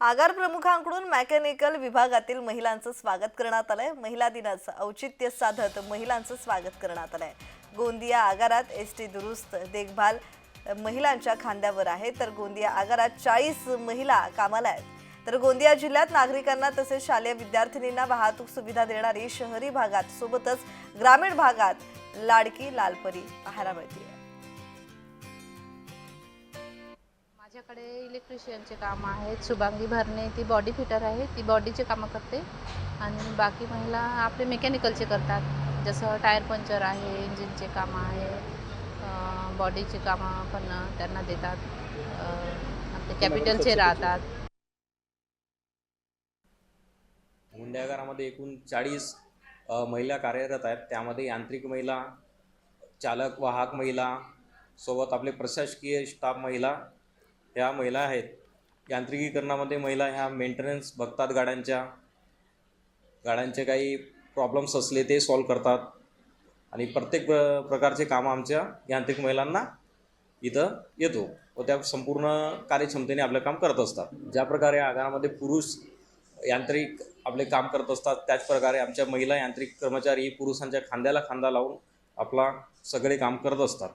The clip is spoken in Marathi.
आगार प्रमुखांकडून मेकॅनिकल विभागातील महिलांचं स्वागत करण्यात आलंय. महिला दिनाचं औचित्य साधत महिलांचं स्वागत करण्यात आलंय. गोंदिया आगारात एस टी दुरुस्त देखभाल महिलांच्या खांद्यावर आहे. तर गोंदिया आगारात चाळीस महिला कामाला आहेत. तर गोंदिया जिल्ह्यात नागरिकांना तसेच शालेय विद्यार्थिनींना वाहतूक सुविधा देणारी शहरी भागात सोबतच ग्रामीण भागात लाडकी लालपरी पाहायला मिळते माझ्याकडे इलेक्ट्रिशियनचे काम आहेत. शुभांगी भरणे ती बॉडी फिटर आहे. ती बॉडीचे कामं करते. आणि बाकी महिला आपले मेकॅनिकलचे करतात. जसं टायर पंक्चर आहे इंजिनचे कामं आहे. बॉडीचे कामं पण त्यांना देतात. आपले कॅपिटलचे राहतात. हुंड्यागारामध्ये एकूण चाळीस महिला कार्यरत आहेत. त्यामध्ये यांत्रिक महिला चालक वाहक महिला सोबत आपले प्रशासकीय स्टाफ महिला ह्या महिला आहेत. यांत्रिकीकरणामध्ये महिला ह्या मेंटेनन्स बघतात गाड्यांच्या. गाड्यांचे काही प्रॉब्लेम्स असले ते सॉल्व करतात. आणि प्रत्येक प्रकारचे कामं आमच्या यांत्रिक महिलांना इथं येतो. व त्या संपूर्ण कार्यक्षमतेने आपलं काम करत असतात. ज्या प्रकारे आगारामध्ये पुरुष यांत्रिक आपले काम करत असतात त्याच प्रकारे आमच्या महिला यांत्रिक कर्मचारी पुरुषांच्या खांद्याला खांदा लावून आपला सगळे काम करत असतात.